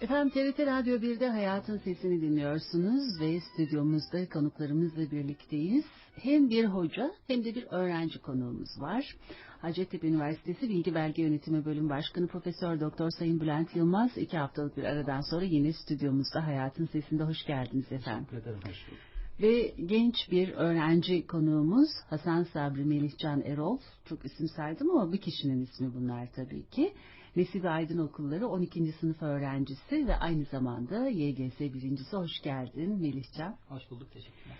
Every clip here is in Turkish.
Efendim TRT Radyo 1'de Hayatın Sesini dinliyorsunuz ve stüdyomuzda konuklarımızla birlikteyiz. Hem bir hoca hem de bir öğrenci konuğumuz var. Hacettepe Üniversitesi Bilgi Belge Yönetimi Bölüm Başkanı Profesör Doktor Sayın Bülent Yılmaz iki haftalık bir aradan sonra yine stüdyomuzda Hayatın Sesinde hoş geldiniz efendim. Teşekkür ederim, hoş bulduk. Ve genç bir öğrenci konuğumuz Hasan Sabri Melihcan Erol. Çok isim saydım ama bir kişinin ismi bunlar tabii ki. Nesibe Aydın Okulları 12. sınıf öğrencisi ve aynı zamanda YGS birincisi. Hoş geldin Melihcan. Hoş bulduk, teşekkürler.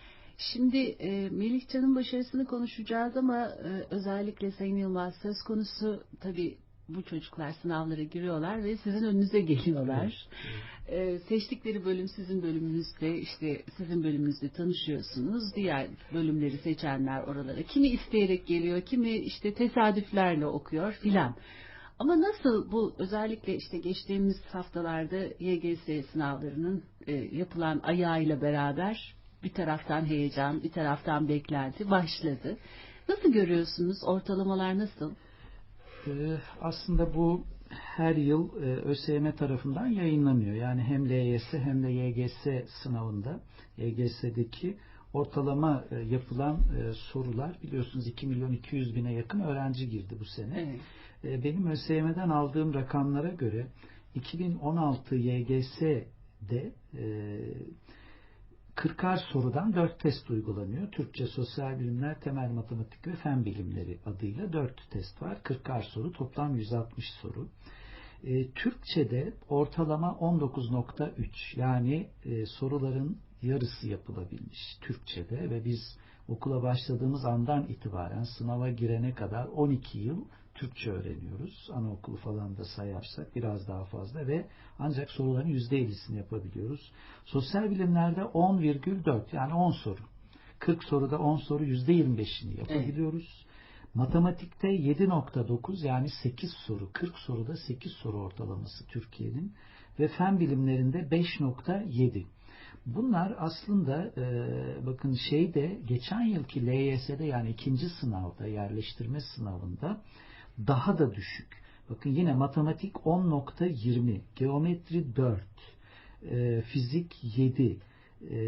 Şimdi e, Melihcan'ın başarısını konuşacağız ama e, özellikle Sayın Yılmaz söz konusu tabii bu çocuklar sınavlara giriyorlar ve sizin önünüze geliyorlar. Evet. Ee, seçtikleri bölüm sizin bölümünüzde işte sizin bölümünüzde tanışıyorsunuz. Diğer bölümleri seçenler oralara kimi isteyerek geliyor, kimi işte tesadüflerle okuyor filan. Ama nasıl bu özellikle işte geçtiğimiz haftalarda YGS sınavlarının e, yapılan ayağıyla beraber bir taraftan heyecan, bir taraftan beklenti başladı. Nasıl görüyorsunuz? Ortalamalar nasıl? Ee, aslında bu her yıl e, ÖSYM tarafından yayınlanıyor. Yani hem LYS hem de YGS sınavında YGS'deki ortalama e, yapılan e, sorular biliyorsunuz 2 milyon 200 bine yakın öğrenci girdi bu sene. Evet. Benim ÖSYM'den aldığım rakamlara göre 2016 YGS'de 40'ar sorudan 4 test uygulanıyor. Türkçe, sosyal bilimler, temel matematik ve fen bilimleri adıyla 4 test var. 40'ar soru, toplam 160 soru. E, Türkçe'de ortalama 19.3 yani e, soruların yarısı yapılabilmiş Türkçe'de ve biz okula başladığımız andan itibaren sınava girene kadar 12 yıl Türkçe öğreniyoruz. Anaokulu falan da sayarsak biraz daha fazla ve ancak soruların %50'sini yapabiliyoruz. Sosyal bilimlerde 10,4 yani 10 soru. 40 soruda 10 soru %25'ini yapabiliyoruz. Evet. Matematikte 7.9 yani 8 soru. 40 soruda 8 soru ortalaması Türkiye'nin ve fen bilimlerinde 5.7. Bunlar aslında e, bakın şeyde geçen yılki LYS'de yani ikinci sınavda yerleştirme sınavında daha da düşük. Bakın yine matematik 10.20, geometri 4, e, fizik 7, e,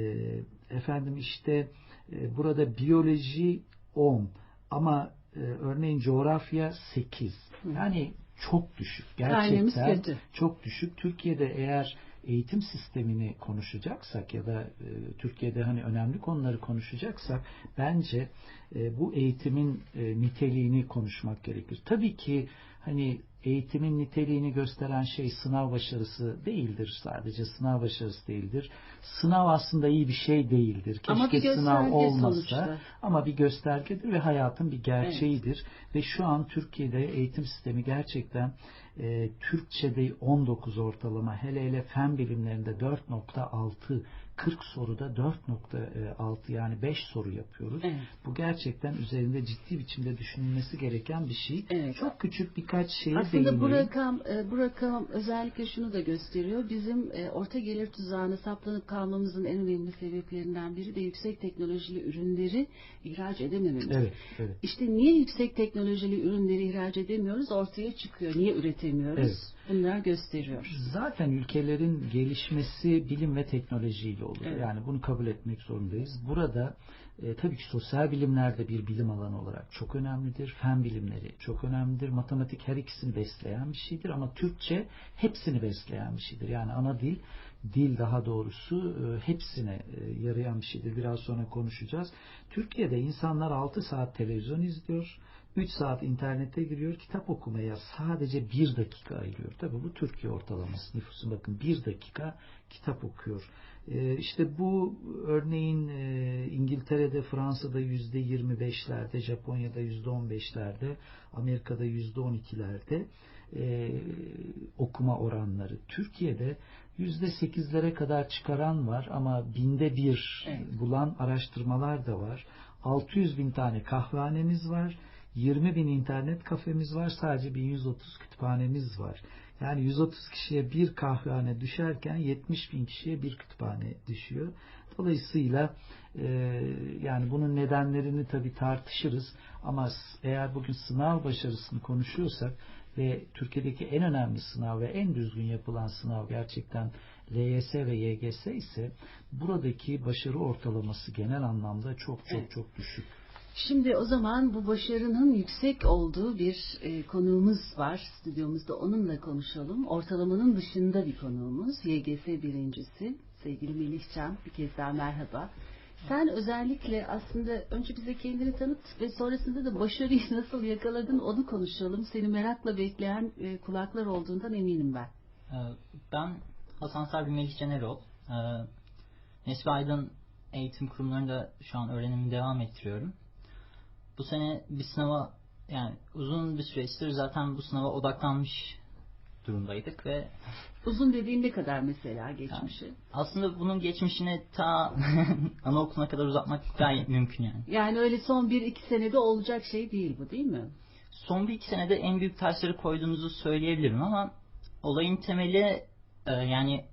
efendim işte e, burada biyoloji 10 ama e, örneğin coğrafya 8. Yani çok düşük. Gerçekten çok düşük. Türkiye'de eğer eğitim sistemini konuşacaksak ya da e, Türkiye'de hani önemli konuları konuşacaksak bence e, bu eğitimin e, niteliğini konuşmak gerekir. Tabii ki hani eğitimin niteliğini gösteren şey sınav başarısı değildir sadece sınav başarısı değildir. Sınav aslında iyi bir şey değildir. Keşke ama bir sınav olmasa sonuçta. ama bir göstergedir ve hayatın bir gerçeğidir. Evet. Ve şu an Türkiye'de eğitim sistemi gerçekten e, Türkçe'de 19 ortalama hele hele fen bilimlerinde 4.6 40 soruda 4.6 yani 5 soru yapıyoruz. Evet. Bu gerçekten üzerinde ciddi biçimde düşünülmesi gereken bir şey. Evet. Çok küçük birkaç şeye Aslında değineyim. bu rakam, e, bu rakam özellikle şunu da gösteriyor. Bizim e, orta gelir tuzağına saplanıp kalmamızın en önemli sebeplerinden biri de yüksek teknolojili ürünleri ihraç edemememiz. Evet, evet. İşte niye yüksek teknolojili ürünleri ihraç edemiyoruz ortaya çıkıyor. Niye üretemiyoruz? Evet. Bunlar gösteriyor. Zaten ülkelerin gelişmesi bilim ve teknolojiyle olur. Evet. Yani bunu kabul etmek zorundayız. Burada e, tabii ki sosyal bilimler de bir bilim alanı olarak çok önemlidir. Fen bilimleri çok önemlidir. Matematik her ikisini besleyen bir şeydir ama Türkçe hepsini besleyen bir şeydir. Yani ana dil, dil daha doğrusu e, hepsine e, yarayan bir şeydir. Biraz sonra konuşacağız. Türkiye'de insanlar 6 saat televizyon izliyor 3 saat internete giriyor, kitap okumaya sadece 1 dakika ayırıyor. Tabi bu Türkiye ortalaması nüfusun bakın 1 dakika kitap okuyor. Ee, işte bu örneğin e, İngiltere'de, Fransa'da %25'lerde, Japonya'da %15'lerde, Amerika'da %12'lerde e, okuma oranları. Türkiye'de %8'lere kadar çıkaran var ama binde bir evet. bulan araştırmalar da var. 600 bin tane kahvehanemiz var 20 bin internet kafemiz var. Sadece 1130 kütüphanemiz var. Yani 130 kişiye bir kahvehane düşerken 70 bin kişiye bir kütüphane düşüyor. Dolayısıyla e, yani bunun nedenlerini tabii tartışırız ama eğer bugün sınav başarısını konuşuyorsak ve Türkiye'deki en önemli sınav ve en düzgün yapılan sınav gerçekten LYS ve YGS ise buradaki başarı ortalaması genel anlamda çok çok çok düşük. Şimdi o zaman bu başarının yüksek olduğu bir e, konuğumuz var stüdyomuzda. Onunla konuşalım. Ortalamanın dışında bir konuğumuz. YGS birincisi. Sevgili Melih Can. Bir kez daha merhaba. Sen özellikle aslında önce bize kendini tanıt ve sonrasında da başarıyı nasıl yakaladın onu konuşalım. Seni merakla bekleyen e, kulaklar olduğundan eminim ben. Ee, Ben Hasan Sarbi Melih Canerol. Ee, Nesbi Aydın eğitim kurumlarında şu an öğrenimi devam ettiriyorum. Bu sene bir sınava yani uzun bir süreçtir zaten bu sınava odaklanmış durumdaydık ve Uzun dediğin ne kadar mesela geçmişi? aslında bunun geçmişini ta anaokuluna kadar uzatmak gayet mümkün yani. Yani öyle son bir iki senede olacak şey değil bu değil mi? Son bir iki senede en büyük taşları koyduğunuzu söyleyebilirim ama olayın temeli e, yani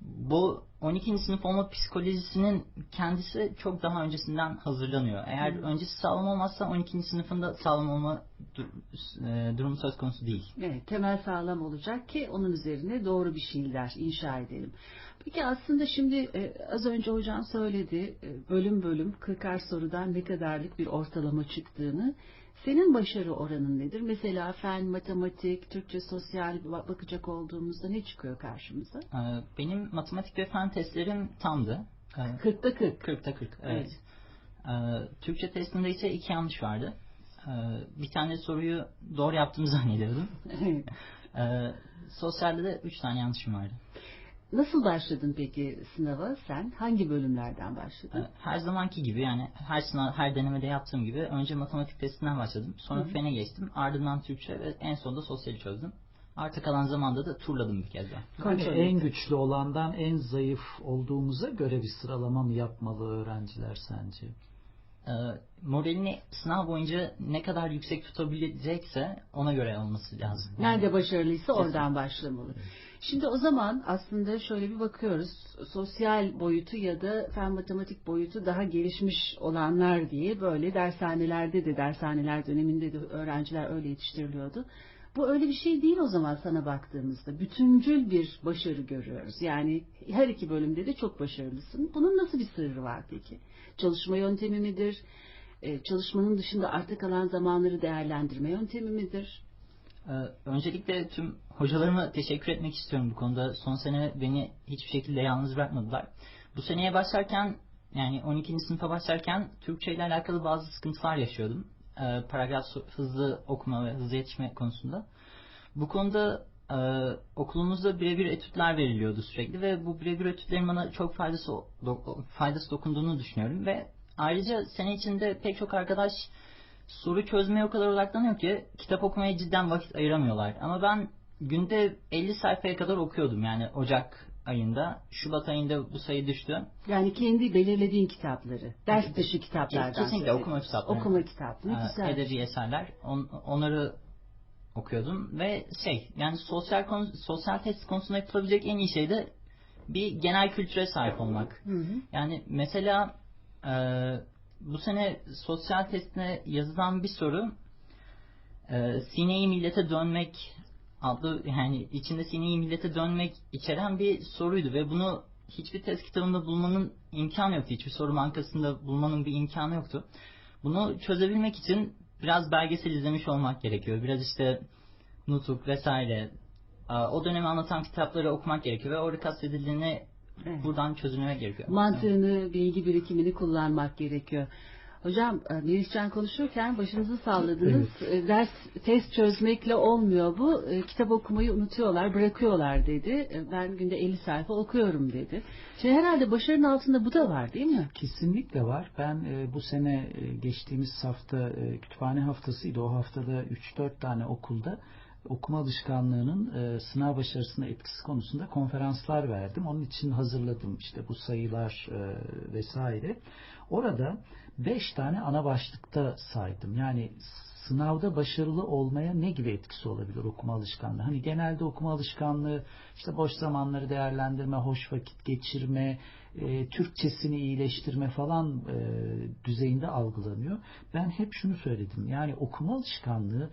bu 12. sınıf olma psikolojisinin kendisi çok daha öncesinden hazırlanıyor. Eğer Hı. öncesi sağlam olmazsa 12. sınıfında sağlam olma dur- e, durumu söz konusu değil. Evet, temel sağlam olacak ki onun üzerine doğru bir şeyler inşa edelim. Peki aslında şimdi e, az önce hocam söyledi e, bölüm bölüm 40'ar sorudan ne kadarlık bir ortalama çıktığını. Senin başarı oranın nedir? Mesela fen, matematik, Türkçe, sosyal ba- bakacak olduğumuzda ne çıkıyor karşımıza? E, Benim matematik ve fen testlerim tamdı. E, 40'ta 40. 40'ta 40 evet. E, Türkçe testinde ise iki yanlış vardı. E, Bir tane soruyu doğru yaptığımı zannediyordum. Sosyalde de üç tane yanlışım vardı. Nasıl başladın peki sınava sen? Hangi bölümlerden başladın? Ee, Her zamanki gibi yani her sınav, her denemede yaptığım gibi önce matematik testinden başladım. Sonra Hı fene geçtim. Ardından Türkçe ve en sonunda sosyali çözdüm. Arta kalan zamanda da turladım bir kez daha. Yani en güçlü olandan en zayıf olduğumuza göre bir sıralama mı yapmalı öğrenciler sence? Ee, moralini sınav boyunca ne kadar yüksek tutabilecekse ona göre olması lazım. Yani, Nerede başarılıysa oradan başlamalı. Şimdi o zaman aslında şöyle bir bakıyoruz. Sosyal boyutu ya da fen matematik boyutu daha gelişmiş olanlar diye böyle dershanelerde de dershaneler döneminde de öğrenciler öyle yetiştiriliyordu. Bu öyle bir şey değil o zaman sana baktığımızda. Bütüncül bir başarı görüyoruz. Yani her iki bölümde de çok başarılısın. Bunun nasıl bir sırrı var peki? Çalışma yöntemi midir? Çalışmanın dışında arta kalan zamanları değerlendirme yöntemi midir? Ee, öncelikle tüm hocalarıma teşekkür etmek istiyorum bu konuda. Son sene beni hiçbir şekilde yalnız bırakmadılar. Bu seneye başlarken yani 12. sınıfa başlarken Türkçe ile alakalı bazı sıkıntılar yaşıyordum. Ee, paragraf hızlı okuma ve hızlı yetişme konusunda. Bu konuda e, okulumuzda birebir etütler veriliyordu sürekli ve bu birebir etütlerin bana çok faydası do- faydası dokunduğunu düşünüyorum ve ayrıca sene içinde pek çok arkadaş soru çözmeye o kadar odaklanıyor ki kitap okumaya cidden vakit ayıramıyorlar. Ama ben günde 50 sayfaya kadar okuyordum yani Ocak ayında. Şubat ayında bu sayı düştü. Yani kendi belirlediğin kitapları, ders dışı kitaplardan. Kesinlikle okuma kitapları. Okuma kitapları, Ee, güzel. Edebi eserler. On- onları okuyordum ve şey yani sosyal konu, sosyal test konusunda yapılabilecek en iyi şey de bir genel kültüre sahip olmak. Hı hı. Yani mesela e, bu sene sosyal testine yazılan bir soru e, sineyi millete dönmek adlı yani içinde sineyi millete dönmek içeren bir soruydu ve bunu hiçbir test kitabında bulmanın imkanı yoktu. Hiçbir soru bankasında bulmanın bir imkanı yoktu. Bunu çözebilmek için biraz belgesel izlemiş olmak gerekiyor. Biraz işte Nutuk vesaire e, o dönemi anlatan kitapları okumak gerekiyor ve orada kastedildiğini Evet. buradan çözülmek gerekiyor. Mantığını, bilgi birikimini kullanmak gerekiyor. Hocam e, Melihcan konuşurken başınızı salladınız. E, Ders, test çözmekle olmuyor bu. E, Kitap okumayı unutuyorlar, bırakıyorlar dedi. Ben günde 50 sayfa okuyorum dedi. Şimdi herhalde başarının altında bu da var değil mi? Kesinlikle var. Ben bu sene geçtiğimiz hafta kütüphane haftasıydı. O haftada 3-4 tane okulda okuma alışkanlığının e, sınav başarısına etkisi konusunda konferanslar verdim. Onun için hazırladım işte bu sayılar e, vesaire. Orada 5 tane ana başlıkta saydım. Yani sınavda başarılı olmaya ne gibi etkisi olabilir okuma alışkanlığı? Hani genelde okuma alışkanlığı işte boş zamanları değerlendirme, hoş vakit geçirme, e, Türkçesini iyileştirme falan e, düzeyinde algılanıyor. Ben hep şunu söyledim. Yani okuma alışkanlığı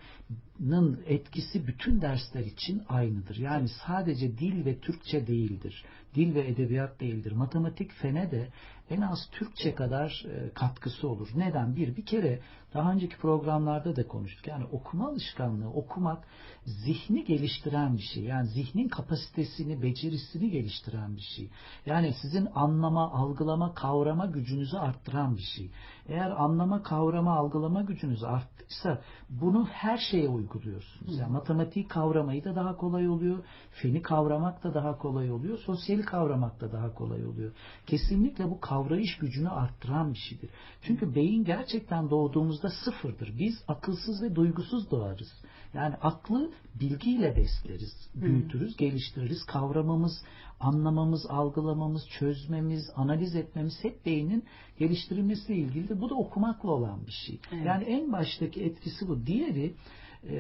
nın etkisi bütün dersler için aynıdır. Yani sadece dil ve Türkçe değildir. Dil ve edebiyat değildir. Matematik fene de en az Türkçe kadar e, katkısı olur. Neden? Bir, bir kere daha önceki programlarda da konuştuk. Yani okuma alışkanlığı, okumak zihni geliştiren bir şey. Yani zihnin kapasitesini, becerisini geliştiren bir şey. Yani sizin anlama, algılama, kavrama gücünüzü arttıran bir şey. Eğer anlama, kavrama, algılama gücünüz arttıysa bunu her şeye uyguluyorsunuz. Yani matematiği kavramayı da daha kolay oluyor. Feni kavramak da daha kolay oluyor. Sosyali kavramak da daha kolay oluyor. Kesinlikle bu kavrayış gücünü arttıran bir şeydir. Çünkü beyin gerçekten doğduğumuzda sıfırdır. Biz akılsız ve duygusuz doğarız. Yani aklı bilgiyle besleriz, büyütürüz, geliştiririz. Kavramamız, anlamamız, algılamamız, çözmemiz, analiz etmemiz hep beynin geliştirilmesiyle ilgilidir. Bu da okumakla olan bir şey. Evet. Yani en baştaki etkisi bu. Diğeri e,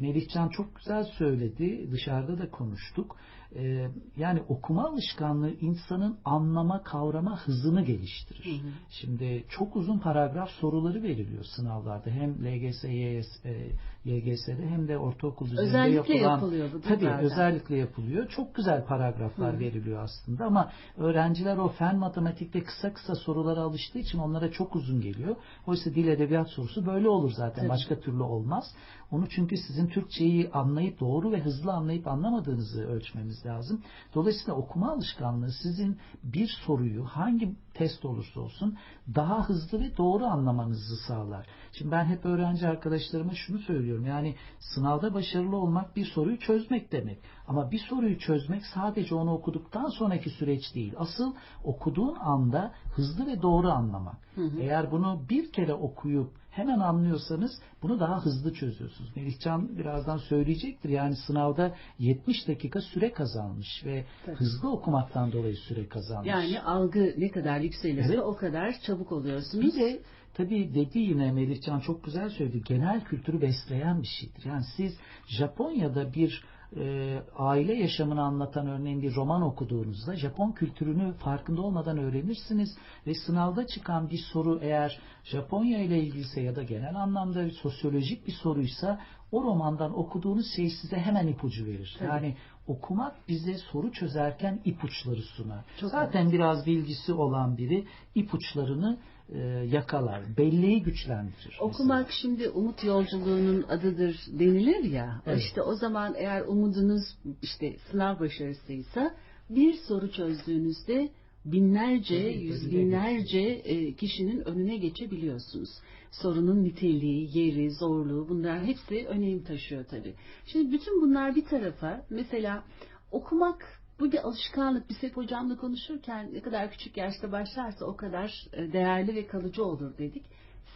Melihcan çok güzel söyledi. Dışarıda da konuştuk. E, yani okuma alışkanlığı insanın anlama, kavrama hızını geliştirir. Hı hı. Şimdi çok uzun paragraf soruları veriliyor sınavlarda. Hem LGS, YS, e, YGS'de hem de ortaokul düzeyinde Özellikle yapılan yapılıyor bu Tabii zaten. özellikle yapılıyor. Çok güzel paragraflar Hı. veriliyor aslında ama öğrenciler o fen matematikte kısa kısa sorulara alıştığı için onlara çok uzun geliyor. Oysa dil edebiyat sorusu böyle olur zaten. Tabii. Başka türlü olmaz. Onu çünkü sizin Türkçeyi anlayıp doğru ve hızlı anlayıp anlamadığınızı ölçmemiz lazım. Dolayısıyla okuma alışkanlığı sizin bir soruyu hangi test olursa olsun daha hızlı ve doğru anlamanızı sağlar. Şimdi ben hep öğrenci arkadaşlarıma şunu söylüyorum. Yani sınavda başarılı olmak bir soruyu çözmek demek. Ama bir soruyu çözmek sadece onu okuduktan sonraki süreç değil. Asıl okuduğun anda hızlı ve doğru anlamak. Hı hı. Eğer bunu bir kere okuyup hemen anlıyorsanız bunu daha hızlı çözüyorsunuz. Melihcan birazdan söyleyecektir. Yani sınavda 70 dakika süre kazanmış ve Tabii. hızlı okumaktan dolayı süre kazanmış. Yani algı ne kadar yükselirse Evet. o kadar çabuk oluyorsunuz. Bir de tabii dedi yine Melihcan çok güzel söyledi. Genel kültürü besleyen bir şeydir. Yani siz Japonya'da bir e, aile yaşamını anlatan örneğin bir roman okuduğunuzda Japon kültürünü farkında olmadan öğrenirsiniz ve sınavda çıkan bir soru eğer Japonya ile ilgiliyse ya da genel anlamda bir sosyolojik bir soruysa o romandan okuduğunuz şey size hemen ipucu verir. Tabii. Yani okumak bize soru çözerken ipuçları sunar. Çok Zaten biraz bilgisi olan biri ipuçlarını e, yakalar. Belleği güçlendirir. Okumak şimdi umut yolculuğunun adıdır denilir ya. Evet. İşte o zaman eğer umudunuz işte sınav başarısıysa bir soru çözdüğünüzde binlerce, Tabii, yüz binlerce e, kişinin önüne geçebiliyorsunuz. Sorunun niteliği, yeri, zorluğu bunlar hepsi önem taşıyor tabii. Şimdi bütün bunlar bir tarafa mesela okumak bu bir alışkanlık. Biz hep hocamla konuşurken ne kadar küçük yaşta başlarsa o kadar e, değerli ve kalıcı olur dedik.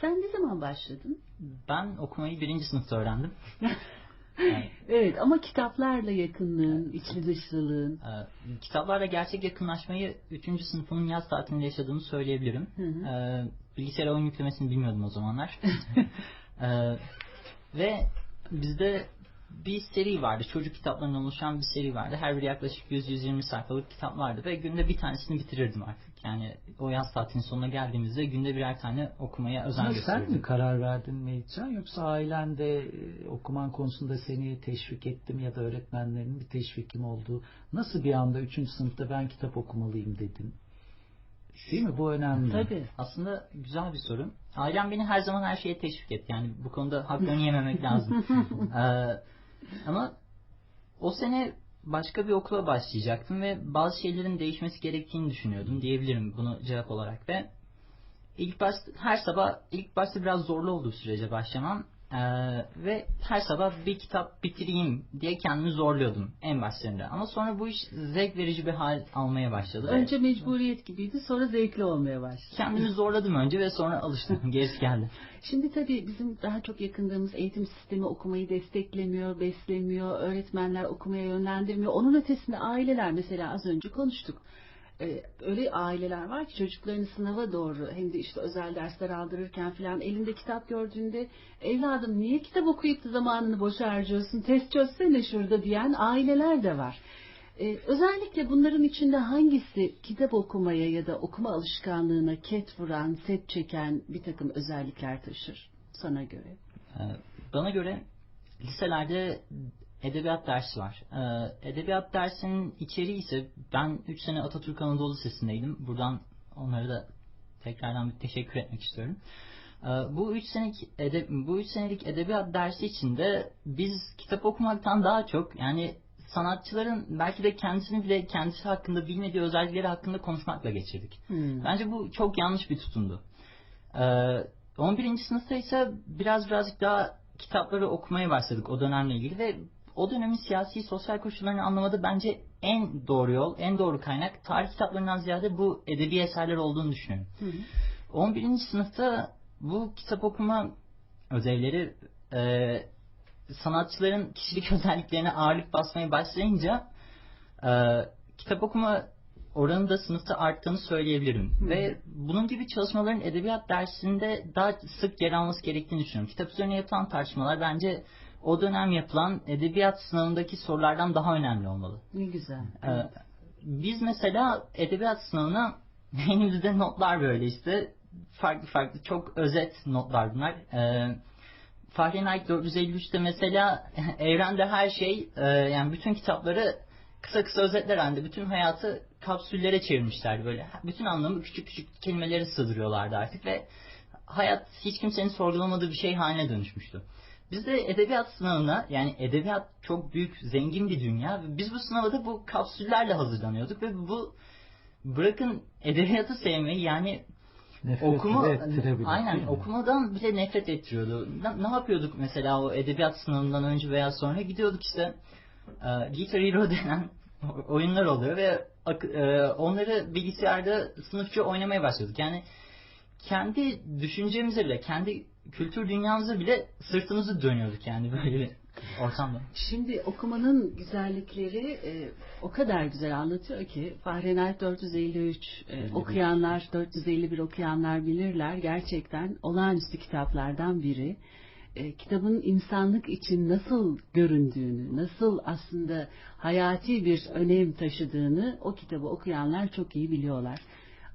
Sen ne zaman başladın? Ben okumayı birinci sınıfta öğrendim. Yani, Evet ama kitaplarla yakınlığın, içli dışlılığın. e, kitaplarla gerçek yakınlaşmayı 3. sınıfımın yaz tatilinde yaşadığımı söyleyebilirim. Hı hı. E, bilgisayara oyun yüklemesini bilmiyordum o zamanlar. E, ve bizde bir seri vardı. Çocuk kitaplarından oluşan bir seri vardı. Her biri yaklaşık 100-120 sayfalık kitaplardı ve günde bir tanesini bitirirdim artık. Yani o yaz tatilinin sonuna geldiğimizde günde birer tane okumaya özen Ama sen mi karar verdin Melihcan yoksa ailen de e, okuman konusunda seni teşvik ettim ya da öğretmenlerinin bir teşvikim oldu. Nasıl bir anda 3. sınıfta ben kitap okumalıyım dedin? Değil mi? Bu önemli. Tabii. Aslında güzel bir soru. Ailem beni her zaman her şeye teşvik etti. Yani bu konuda haklarını yememek lazım. Ee, ama o sene başka bir okula başlayacaktım ve bazı şeylerin değişmesi gerektiğini düşünüyordum diyebilirim bunu cevap olarak ve ilk başta her sabah ilk başta biraz zorlu olduğu sürece başlamam Ee, ve her sabah bir kitap bitireyim diye kendimi zorluyordum en başlarında. Ama sonra bu iş zevk verici bir hal almaya başladı. Önce mecburiyet gibiydi sonra zevkli olmaya başladı. Kendimi zorladım önce ve sonra alıştım. Gerisi geldi. Şimdi tabii bizim daha çok yakındığımız eğitim sistemi okumayı desteklemiyor, beslemiyor, öğretmenler okumaya yönlendirmiyor. Onun ötesinde aileler mesela az önce konuştuk. Ee, öyle aileler var ki çocuklarını sınava doğru hem de işte özel dersler aldırırken filan elinde kitap gördüğünde evladım niye kitap okuyup da zamanını boşa harcıyorsun test çözsene şurada diyen aileler de var. Ee, özellikle bunların içinde hangisi kitap okumaya ya da okuma alışkanlığına ket vuran, set çeken bir takım özellikler taşır sana göre? Ee, Bana göre liselerde edebiyat dersi var. Ee, edebiyat dersinin içeriği ise ben 3 sene Atatürk Anadolu Lisesi'ndeydim. Buradan onlara da tekrardan bir teşekkür etmek istiyorum. Ee, bu 3 senelik edeb bu 3 senelik edebiyat dersi içinde biz kitap okumaktan daha çok yani sanatçıların belki de kendisini bile kendisi hakkında bilmediği özellikleri hakkında konuşmakla geçirdik. Hmm. Bence bu çok yanlış bir tutumdu. Ee, 11. sınıfta ise biraz birazcık daha kitapları okumaya başladık o dönemle ilgili ve o dönemin siyasi sosyal koşullarını anlamada bence en doğru yol, en doğru kaynak tarih kitaplarından ziyade bu edebi eserler olduğunu düşünüyorum. Hı hı. 11. sınıfta bu kitap okuma ödevleri e, sanatçıların kişilik özelliklerine ağırlık basmaya başlayınca e, kitap okuma oranı da sınıfta arttığını söyleyebilirim. Hı. Ve bunun gibi çalışmaların edebiyat dersinde daha sık yer alması gerektiğini düşünüyorum. Kitap üzerine yapılan tartışmalar bence o dönem yapılan edebiyat sınavındaki sorulardan daha önemli olmalı. Ne güzel. Evet. Ee, biz mesela edebiyat sınavına elimizde notlar böyle işte farklı farklı çok özet notlar bunlar. Ee, Fahrenheit 453'te mesela evrende her şey e, yani bütün kitapları kısa kısa özetler halinde bütün hayatı kapsüllere çevirmişler böyle. Bütün anlamı küçük küçük kelimelere sığdırıyorlardı artık ve hayat hiç kimsenin sorgulamadığı bir şey haline dönüşmüştü. Biz de edebiyat sınavına yani edebiyat çok büyük, zengin bir dünya. Biz bu sınava da bu kapsüllerle hazırlanıyorduk ve bu bırakın edebiyatı sevmeyi yani nefret okuma aynen okumadan bile nefret ettiriyordu. Ne, ne yapıyorduk mesela o edebiyat sınavından önce veya sonra gidiyorduk işte e, Guitar Hero denen oyunlar oluyor ve e, onları bilgisayarda sınıfça oynamaya başladık. Yani kendi düşüncemize bile, kendi kültür dünyamıza bile sırtımızı dönüyorduk yani böyle bir ortamda. Şimdi okumanın güzellikleri e, o kadar güzel anlatıyor ki Fahrenheit 453 e, okuyanlar 451 okuyanlar bilirler gerçekten olağanüstü kitaplardan biri. E, kitabın insanlık için nasıl göründüğünü, nasıl aslında hayati bir önem taşıdığını o kitabı okuyanlar çok iyi biliyorlar.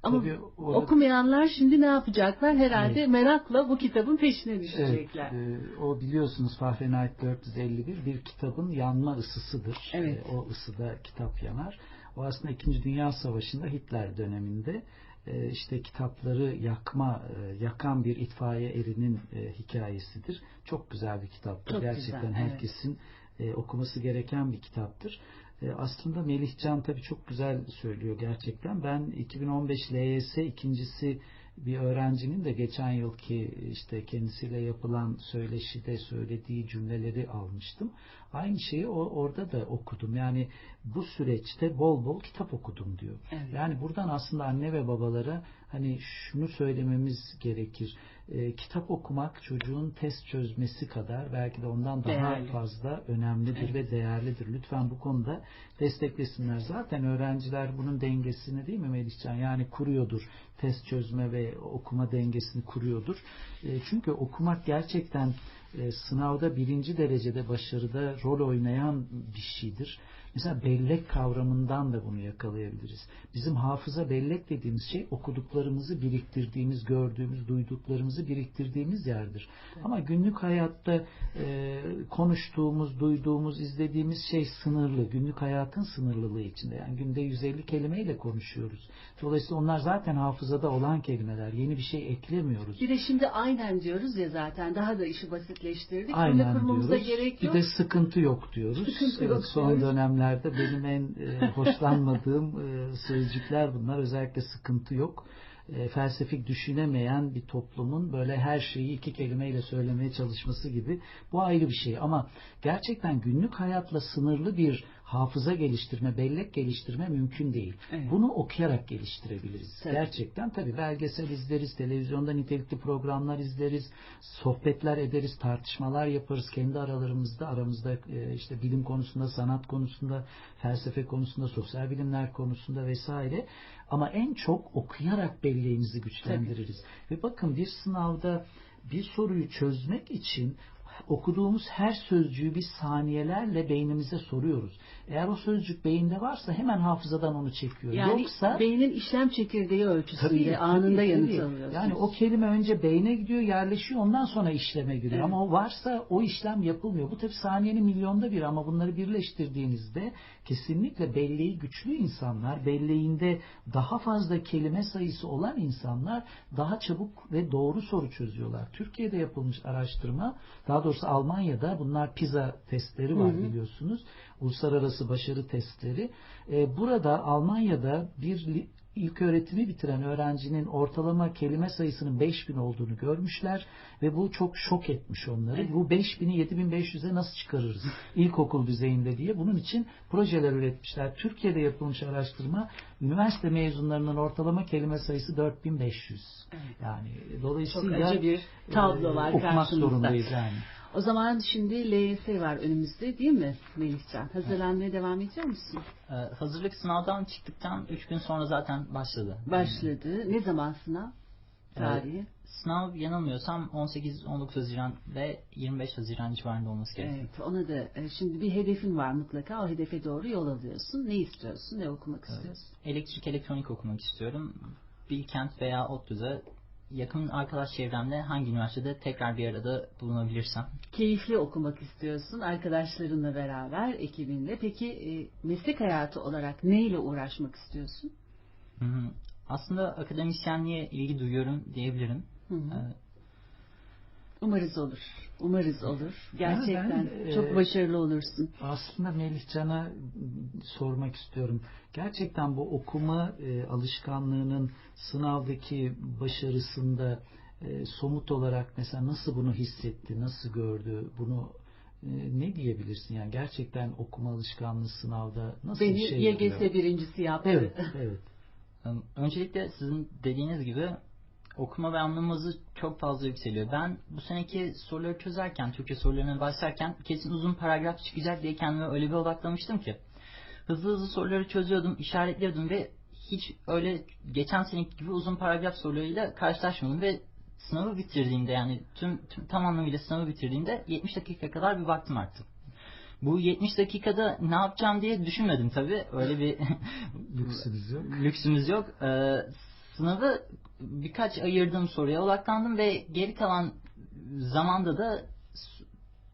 Ama Tabii, o... okumayanlar şimdi ne yapacaklar? Herhalde evet. merakla bu kitabın peşine düşecekler. Evet, e, o biliyorsunuz Fahrenheit 451 bir kitabın yanma ısısıdır. Evet. E, o ısıda kitap yanar. O aslında 2. Dünya Savaşı'nda Hitler döneminde e, işte kitapları yakma, e, yakan bir itfaiye erinin e, hikayesidir. Çok güzel bir kitaptır. Çok Gerçekten güzel, herkesin evet. okuması gereken bir kitaptır. Aslında Melihcan tabii çok güzel söylüyor gerçekten. Ben 2015 LYS ikincisi bir öğrencinin de geçen yılki işte kendisiyle yapılan söyleşide söylediği cümleleri almıştım. Aynı şeyi o, orada da okudum. Yani bu süreçte bol bol kitap okudum diyor. Evet. Yani buradan aslında anne ve babalara hani şunu söylememiz gerekir. E, kitap okumak çocuğun test çözmesi kadar belki de ondan daha Değerli. fazla önemlidir evet. ve değerlidir. Lütfen bu konuda desteklesinler. Zaten öğrenciler bunun dengesini değil mi Melihcan? Yani kuruyordur. Test çözme ve okuma dengesini kuruyordur. E, çünkü okumak gerçekten e, sınavda birinci derecede başarıda rol oynayan bir şeydir. Mesela bellek kavramından da bunu yakalayabiliriz. Bizim hafıza bellek dediğimiz şey okuduklarımızı biriktirdiğimiz, gördüğümüz, duyduklarımızı biriktirdiğimiz yerdir. Evet. Ama günlük hayatta e, konuştuğumuz, duyduğumuz, izlediğimiz şey sınırlı. Günlük hayatın sınırlılığı içinde. Yani günde 150 kelimeyle konuşuyoruz. Dolayısıyla onlar zaten hafızada olan kelimeler. Yeni bir şey eklemiyoruz. Bir de şimdi aynen diyoruz ya zaten. Daha da işi basitleştirdik. Aynen diyoruz. Gerek yok. Bir de sıkıntı yok diyoruz. Sıkıntı yok Son diyoruz. dönemler dönemlerde benim en e, hoşlanmadığım e, sözcükler bunlar. Özellikle sıkıntı yok. E, felsefik düşünemeyen bir toplumun böyle her şeyi iki kelimeyle söylemeye çalışması gibi. Bu ayrı bir şey ama gerçekten günlük hayatla sınırlı bir hafıza geliştirme, bellek geliştirme mümkün değil. Evet. Bunu okuyarak geliştirebiliriz. Tabii. Gerçekten tabii belgesel izleriz, televizyonda nitelikli programlar izleriz, sohbetler ederiz, tartışmalar yaparız kendi aralarımızda, aramızda e, işte bilim konusunda, sanat konusunda, felsefe konusunda, sosyal bilimler konusunda vesaire. Ama en çok okuyarak belleğimizi güçlendiririz. Tabii. Ve bakın bir sınavda bir soruyu çözmek için okuduğumuz her sözcüğü biz saniyelerle beynimize soruyoruz. Eğer o sözcük beyinde varsa hemen hafızadan onu çekiyor. Yani Yoksa beynin işlem çekirdeği ölçüsünde Tabii, anında tabii, yanıt tabii. alıyorsunuz. Yani o kelime önce beyne gidiyor, yerleşiyor, ondan sonra işleme giriyor. Evet. Ama o varsa o işlem yapılmıyor. Bu tabii saniyenin milyonda bir ama bunları birleştirdiğinizde kesinlikle belleği güçlü insanlar, belleğinde daha fazla kelime sayısı olan insanlar daha çabuk ve doğru soru çözüyorlar. Türkiye'de yapılmış araştırma, daha doğrusu Almanya'da bunlar PISA testleri var Hı hı. biliyorsunuz. Uluslararası başarı testleri. Ee, burada Almanya'da bir ilk öğretimi bitiren öğrencinin ortalama kelime sayısının 5000 olduğunu görmüşler ve bu çok şok etmiş onları. Bu 5000'i 7500'e nasıl çıkarırız ilkokul düzeyinde diye bunun için projeler üretmişler. Türkiye'de yapılmış araştırma üniversite mezunlarının ortalama kelime sayısı 4500. Yani Çok dolayısıyla acı bir tablo e, var okumak karşımızda. zorundayız yani. O zaman şimdi LYS var önümüzde değil mi Melihcan? Hazırlanmaya devam ediyor musun? Ee, hazırlık sınavdan çıktıktan 3 gün sonra zaten başladı. Başladı. Ne zaman sınav? Tarihi. Sınav yanılmıyorsam 18-19 Haziran ve 25 Haziran civarında olması gerekiyor. Evet, ona da e, şimdi bir hedefin var mutlaka. O hedefe doğru yol alıyorsun. Ne istiyorsun? Ne okumak istiyorsun? Elektrik elektronik okumak istiyorum. Bilkent veya ODTÜ'de yakın arkadaş çevremle hangi üniversitede tekrar bir arada bulunabilirsem. Keyifli okumak istiyorsun arkadaşlarınla beraber, ekibinle. Peki e, meslek hayatı olarak neyle uğraşmak istiyorsun? Hı hı. Aslında akademisyenliğe ilgi duyuyorum diyebilirim. Hı hı. Umarız olur. Umarız olur. Gerçekten ben, e, çok başarılı olursun. Aslında Melihcan'a sormak istiyorum. Gerçekten bu okuma e, alışkanlığının sınavdaki başarısında e, somut olarak mesela nasıl bunu hissetti, nasıl gördü, bunu e, ne diyebilirsin? Yani gerçekten okuma alışkanlığı sınavda nasıl Beni bir şey YGS yapıyor? birincisi yaptı. Evet, evet. Öncelikle sizin dediğiniz gibi okuma ve anlamamızı çok fazla yükseliyor. Ben bu seneki soruları çözerken, Türkçe sorularına başlarken kesin uzun paragraf çıkacak diye kendime öyle bir odaklamıştım ki. Hızlı hızlı soruları çözüyordum, işaretliyordum ve hiç öyle geçen seneki gibi uzun paragraf sorularıyla karşılaşmadım ve sınavı bitirdiğimde yani tüm, tüm tam anlamıyla sınavı bitirdiğimde 70 dakika kadar bir vaktim arttı. Bu 70 dakikada ne yapacağım diye düşünmedim tabii. Öyle bir Lüksünüz yok. lüksümüz yok. Ee, sınavı birkaç ayırdığım soruya odaklandım ve geri kalan zamanda da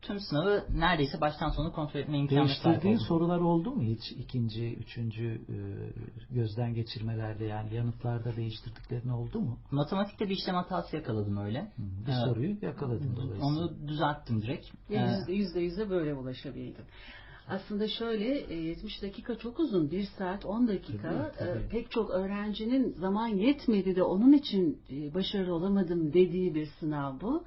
tüm sınavı neredeyse baştan sona kontrol etme sahip Değiştirdiğin sorular oldu mu hiç ikinci, üçüncü e, gözden geçirmelerde yani yanıtlarda değiştirdiklerin oldu mu? Matematikte bir işlem hatası yakaladım öyle. Bir Evet. soruyu yakaladın dolayısıyla. Onu düzelttim direkt. Ee, yüzde, yüzde böyle ulaşabildim. Aslında şöyle e, 70 dakika çok uzun. 1 saat 10 dakika. Tabii, tabii. E, Pek çok öğrencinin zaman yetmedi de onun için e, başarılı olamadım dediği bir sınav bu.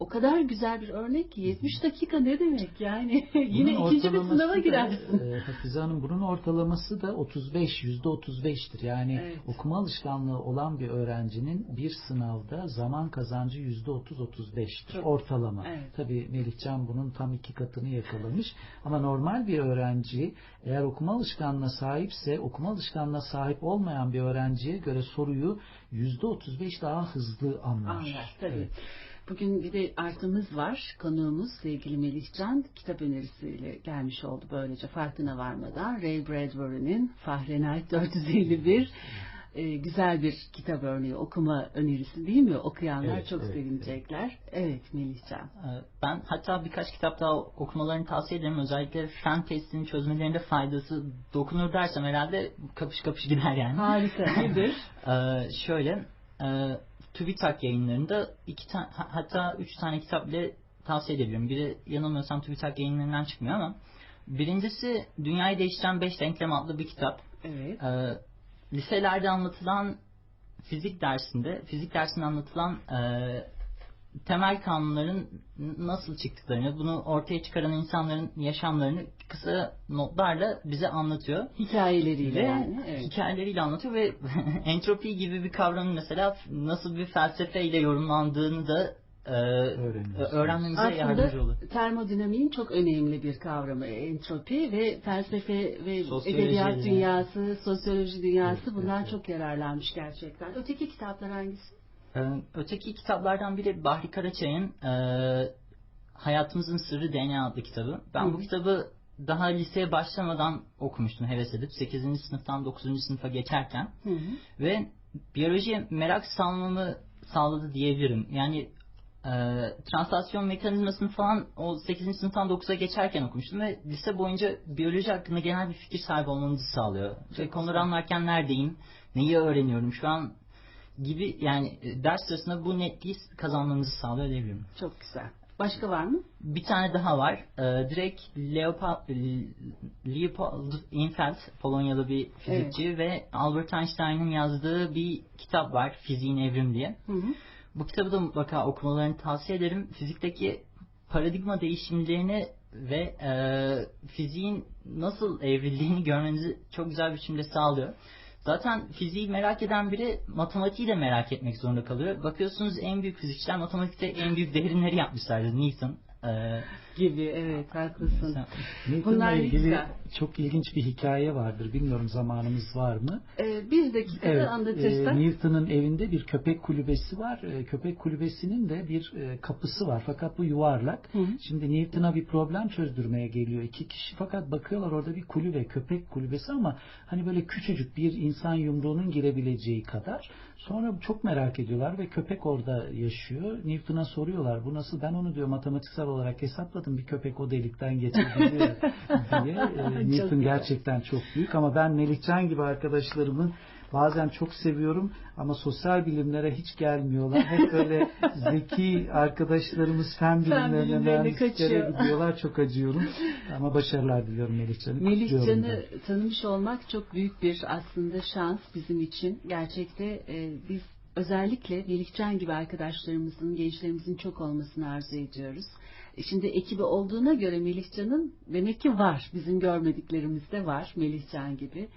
O kadar güzel bir örnek ki 70 dakika ne demek yani yine Bunun ikinci bir sınava da, girersin. e, Hafize Hanım bunun ortalaması da 35, yüzde 35'tir. Yani Evet. okuma alışkanlığı olan bir öğrencinin bir sınavda zaman kazancı yüzde 30-35'tir. Çok- Ortalama. Evet. Tabii Melihcan bunun tam iki katını yakalamış. Ama normal bir öğrenci eğer okuma alışkanlığına sahipse okuma alışkanlığına sahip olmayan bir öğrenciye göre soruyu yüzde 35 daha hızlı anlar. Anlar tabii. Evet. Bugün bir de artımız var. Konuğumuz sevgili Melihcan kitap önerisiyle gelmiş oldu böylece farkına varmadan. Ray Bradbury'nin Fahrenheit 451 e, güzel bir kitap örneği, okuma önerisi değil mi? Okuyanlar Evet, çok evet, sevinecekler. Evet, Melihcan. Ee, Ben hatta birkaç kitap daha okumalarını tavsiye ederim. Özellikle fen testini çözmelerinde faydası dokunur dersem herhalde kapış kapış gider yani. Harika. Nedir? Ee, şöyle, e, TÜBİTAK yayınlarında iki tane, hatta üç tane kitap bile tavsiye edebilirim. Biri yanılmıyorsam TÜBİTAK yayınlarından çıkmıyor ama birincisi Dünyayı Değiştiren Beş Denklem adlı bir kitap. Evet. Ee, liselerde anlatılan fizik dersinde, fizik dersinde anlatılan e, temel kanunların nasıl çıktıklarını, bunu ortaya çıkaran insanların yaşamlarını kısa notlarla bize anlatıyor. Hikayeleriyle Ve yani. Evet. hikayeleriyle anlatıyor ve entropi gibi bir kavramın mesela nasıl bir felsefeyle yorumlandığını da e, öğrenmemize yardımcı olur. Aslında termodinamiğin çok önemli bir kavramı entropi ve felsefe ve Sosyoloji edebiyat yani. dünyası, sosyoloji dünyası Evet, bundan evet, çok yararlanmış gerçekten. Öteki kitaplar hangisi? Ee, Öteki kitaplardan biri Bahri Karaçay'ın e, Hayatımızın Sırrı DNA adlı kitabı. Ben Hı. bu kitabı daha liseye başlamadan okumuştum, heves edip. 8. sınıftan 9. sınıfa geçerken. Hı hı. Ve biyolojiye merak salmamı sağladı diyebilirim. Yani e, translasyon mekanizmasını falan o 8. sınıftan 9'a geçerken okumuştum ve lise boyunca biyoloji hakkında genel bir fikir sahibi olmamızı sağlıyor. Ve konuları anlarken neredeyim, neyi öğreniyorum şu an gibi yani e, ders sırasında bu netliği kazanmamızı sağlıyor diyebilirim. Çok güzel. Başka var mı? Bir tane daha var. Ee, direkt Leopold, Leopold Infeld, Polonyalı bir fizikçi ve Albert Einstein'ın yazdığı bir kitap var. Fiziğin Evrim diye. Hı hı. Bu kitabı da mutlaka okumalarını tavsiye ederim. Fizikteki paradigma değişimlerini ve e, fiziğin nasıl evrildiğini görmenizi çok güzel bir biçimde sağlıyor. Zaten fiziği merak eden biri matematiği de merak etmek zorunda kalıyor. Bakıyorsunuz en büyük fizikçiler matematikte en büyük devrimleri yapmışlardır. Newton, e, Gibi evet haklısın. Bunlar ilgili güzel. çok ilginç bir hikaye vardır. Bilmiyorum zamanımız var mı? Ee, bir dakikada Evet, anlatırsan. e, Newton'un evinde bir köpek kulübesi var. E, köpek kulübesinin de bir e, kapısı var. Fakat bu yuvarlak. Hı. Şimdi Newton'a bir problem çözdürmeye geliyor iki kişi. Fakat bakıyorlar orada bir kulübe, köpek kulübesi ama hani böyle küçücük bir insan yumruğunun girebileceği kadar. Sonra çok merak ediyorlar ve köpek orada yaşıyor. Newton'a soruyorlar bu nasıl? Ben onu diyor matematiksel olarak hesapladım. Bir köpek o delikten geçebiliyor diye. E, Newton gerçekten çok büyük ama ben Melihcan gibi arkadaşlarımı bazen çok seviyorum ama sosyal bilimlere hiç gelmiyorlar. Hep böyle zeki arkadaşlarımız fen bilimlerine, kaçıyor. gidiyorlar. Çok acıyorum. Ama başarılar diliyorum Melihcan'a. Melihcan'ı tanımış olmak çok büyük bir aslında şans bizim için. Gerçekte e, biz özellikle Melihcan gibi arkadaşlarımızın, gençlerimizin çok olmasını arzu ediyoruz. E, Şimdi ekibi olduğuna göre Melihcan'ın demek ki var. Bizim görmediklerimiz de var Melihcan gibi.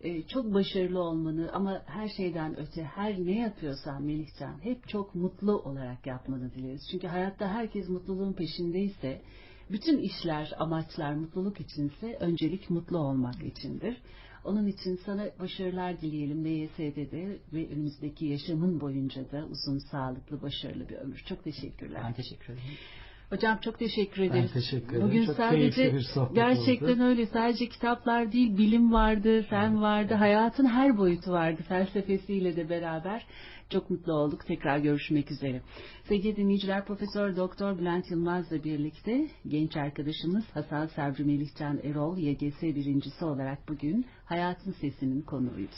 E, çok başarılı olmanı ama her şeyden öte her ne yapıyorsan Melihcan hep çok mutlu olarak yapmanı dileriz. Çünkü hayatta herkes mutluluğun peşindeyse bütün işler, amaçlar mutluluk içinse öncelik mutlu olmak içindir. Onun için sana başarılar dileyelim LYS'de de ve önümüzdeki yaşamın boyunca da uzun, sağlıklı, başarılı bir ömür. Çok teşekkürler. Ben teşekkür ederim. Hocam çok teşekkür Ben ederiz. teşekkür ederim. Bugün Çok sadece bir gerçekten oldu. öyle sadece kitaplar değil bilim vardı, fen vardı, hayatın her boyutu vardı felsefesiyle de beraber. Çok mutlu olduk. Tekrar görüşmek üzere. Sevgili dinleyiciler Profesör Doktor Bülent Yılmaz'la birlikte genç arkadaşımız Hasan Sabri Melihcan Erol YGS birincisi olarak bugün Hayatın Sesi'nin konuğuydu.